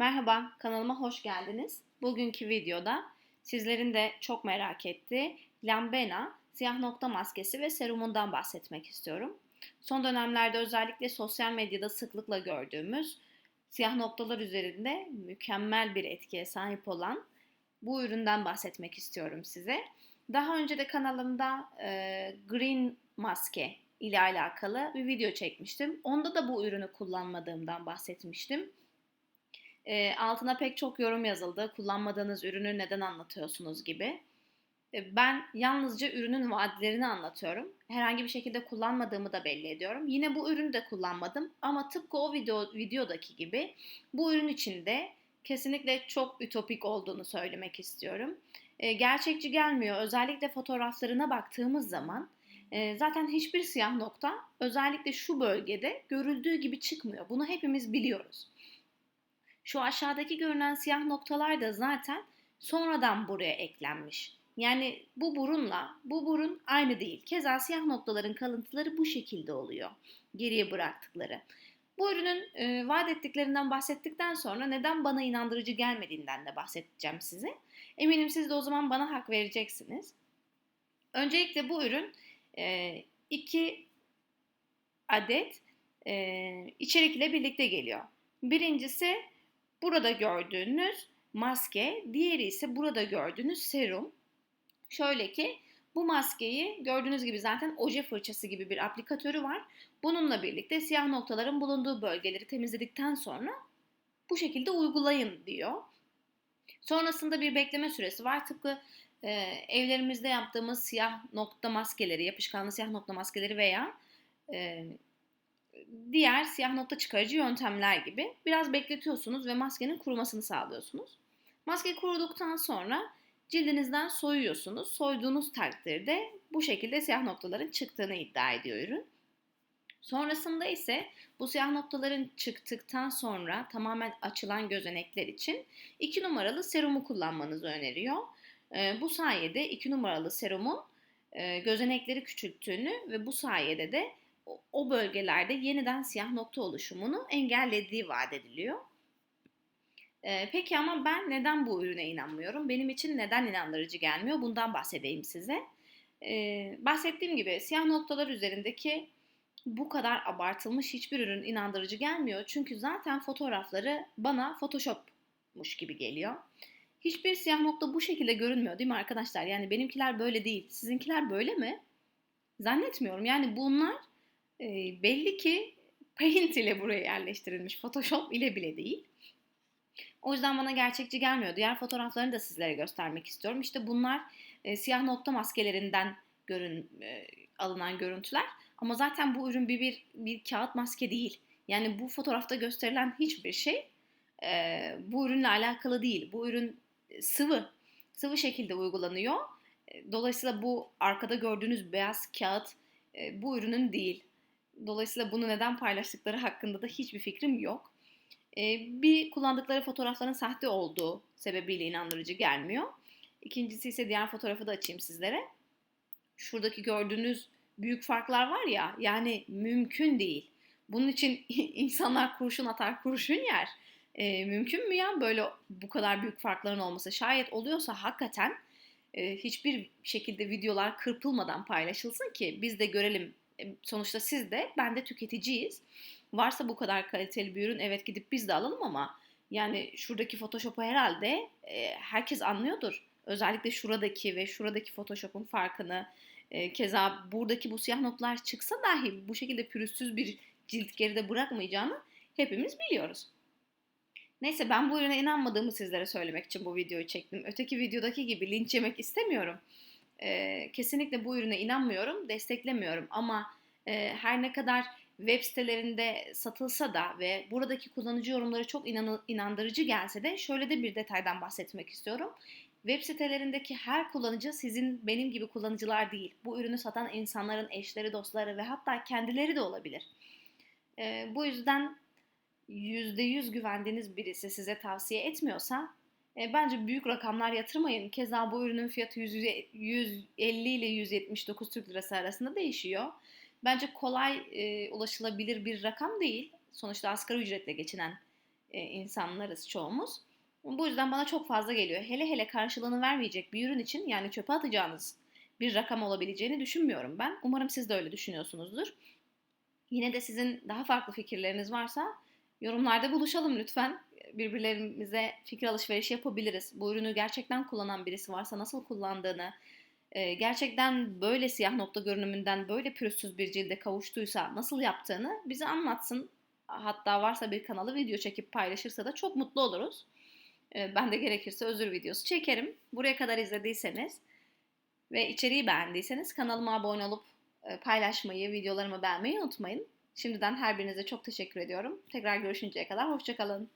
Merhaba, kanalıma hoş geldiniz. Bugünkü videoda sizlerin de çok merak ettiği Lambena siyah nokta maskesi ve serumundan bahsetmek istiyorum. Son dönemlerde özellikle sosyal medyada sıklıkla gördüğümüz siyah noktalar üzerinde mükemmel bir etkiye sahip olan bu üründen bahsetmek istiyorum size. Daha önce de kanalımda e, Green Maske ile alakalı bir video çekmiştim. Onda da bu ürünü kullanmadığımdan bahsetmiştim. E, altına pek çok yorum yazıldı. Kullanmadığınız ürünü neden anlatıyorsunuz gibi. E, ben yalnızca ürünün vaatlerini anlatıyorum. Herhangi bir şekilde kullanmadığımı da belli ediyorum. Yine bu ürünü de kullanmadım ama tıpkı o video videodaki gibi bu ürün içinde kesinlikle çok ütopik olduğunu söylemek istiyorum. E, gerçekçi gelmiyor. Özellikle fotoğraflarına baktığımız zaman e, zaten hiçbir siyah nokta özellikle şu bölgede görüldüğü gibi çıkmıyor. Bunu hepimiz biliyoruz. Şu aşağıdaki görünen siyah noktalar da zaten sonradan buraya eklenmiş. Yani bu burunla bu burun aynı değil. Keza siyah noktaların kalıntıları bu şekilde oluyor. Geriye bıraktıkları. Bu ürünün e, vaat ettiklerinden bahsettikten sonra neden bana inandırıcı gelmediğinden de bahsedeceğim size. Eminim siz de o zaman bana hak vereceksiniz. Öncelikle bu ürün e, iki adet e, içerik ile birlikte geliyor. Birincisi burada gördüğünüz maske, diğeri ise burada gördüğünüz serum. Şöyle ki bu maskeyi gördüğünüz gibi zaten oje fırçası gibi bir aplikatörü var. Bununla birlikte siyah noktaların bulunduğu bölgeleri temizledikten sonra bu şekilde uygulayın diyor. Sonrasında bir bekleme süresi var. Tıpkı e, evlerimizde yaptığımız siyah nokta maskeleri, yapışkanlı siyah nokta maskeleri veya e, diğer siyah nokta çıkarıcı yöntemler gibi biraz bekletiyorsunuz ve maskenin kurumasını sağlıyorsunuz. Maske kuruduktan sonra cildinizden soyuyorsunuz. Soyduğunuz takdirde bu şekilde siyah noktaların çıktığını iddia ediyor ürün. Sonrasında ise bu siyah noktaların çıktıktan sonra tamamen açılan gözenekler için 2 numaralı serumu kullanmanızı öneriyor. bu sayede 2 numaralı serumun gözenekleri küçülttüğünü ve bu sayede de o bölgelerde yeniden siyah nokta oluşumunu engellediği vaat ediliyor. Ee, peki ama ben neden bu ürüne inanmıyorum? Benim için neden inandırıcı gelmiyor? Bundan bahsedeyim size. Ee, bahsettiğim gibi siyah noktalar üzerindeki bu kadar abartılmış hiçbir ürün inandırıcı gelmiyor. Çünkü zaten fotoğrafları bana Photoshop'muş gibi geliyor. Hiçbir siyah nokta bu şekilde görünmüyor değil mi arkadaşlar? Yani benimkiler böyle değil. Sizinkiler böyle mi? Zannetmiyorum. Yani bunlar e, belli ki Paint ile buraya yerleştirilmiş. Photoshop ile bile değil. O yüzden bana gerçekçi gelmiyor. Diğer fotoğraflarını da sizlere göstermek istiyorum. İşte bunlar e, siyah nokta maskelerinden görün, e, alınan görüntüler. Ama zaten bu ürün bir, bir, bir kağıt maske değil. Yani bu fotoğrafta gösterilen hiçbir şey e, bu ürünle alakalı değil. Bu ürün sıvı, sıvı şekilde uygulanıyor. Dolayısıyla bu arkada gördüğünüz beyaz kağıt e, bu ürünün değil. Dolayısıyla bunu neden paylaştıkları hakkında da hiçbir fikrim yok. Ee, bir kullandıkları fotoğrafların sahte olduğu sebebiyle inandırıcı gelmiyor. İkincisi ise diğer fotoğrafı da açayım sizlere. Şuradaki gördüğünüz büyük farklar var ya yani mümkün değil. Bunun için insanlar kurşun atar kurşun yer. E, mümkün mü ya böyle bu kadar büyük farkların olması? Şayet oluyorsa hakikaten e, hiçbir şekilde videolar kırpılmadan paylaşılsın ki biz de görelim sonuçta siz de ben de tüketiciyiz. Varsa bu kadar kaliteli bir ürün evet gidip biz de alalım ama yani şuradaki Photoshop'u herhalde e, herkes anlıyordur. Özellikle şuradaki ve şuradaki Photoshop'un farkını e, keza buradaki bu siyah noktalar çıksa dahi bu şekilde pürüzsüz bir cilt geride bırakmayacağını hepimiz biliyoruz. Neyse ben bu ürüne inanmadığımı sizlere söylemek için bu videoyu çektim. Öteki videodaki gibi linç yemek istemiyorum. E, kesinlikle bu ürüne inanmıyorum, desteklemiyorum ama e, her ne kadar web sitelerinde satılsa da ve buradaki kullanıcı yorumları çok inan inandırıcı gelse de şöyle de bir detaydan bahsetmek istiyorum. Web sitelerindeki her kullanıcı sizin benim gibi kullanıcılar değil. Bu ürünü satan insanların eşleri, dostları ve hatta kendileri de olabilir. E, bu yüzden %100 güvendiğiniz birisi size tavsiye etmiyorsa e, bence büyük rakamlar yatırmayın. Keza bu ürünün fiyatı 100, 150 ile 179 Türk Lirası arasında değişiyor. Bence kolay e, ulaşılabilir bir rakam değil. Sonuçta asgari ücretle geçinen e, insanlarız çoğumuz. Bu yüzden bana çok fazla geliyor. Hele hele karşılığını vermeyecek bir ürün için yani çöpe atacağınız bir rakam olabileceğini düşünmüyorum ben. Umarım siz de öyle düşünüyorsunuzdur. Yine de sizin daha farklı fikirleriniz varsa yorumlarda buluşalım lütfen. Birbirlerimize fikir alışverişi yapabiliriz. Bu ürünü gerçekten kullanan birisi varsa nasıl kullandığını, e, gerçekten böyle siyah nokta görünümünden böyle pürüzsüz bir cilde kavuştuysa nasıl yaptığını bize anlatsın. Hatta varsa bir kanalı video çekip paylaşırsa da çok mutlu oluruz. E, ben de gerekirse özür videosu çekerim. Buraya kadar izlediyseniz ve içeriği beğendiyseniz kanalıma abone olup e, paylaşmayı, videolarımı beğenmeyi unutmayın. Şimdiden her birinize çok teşekkür ediyorum. Tekrar görüşünceye kadar hoşçakalın.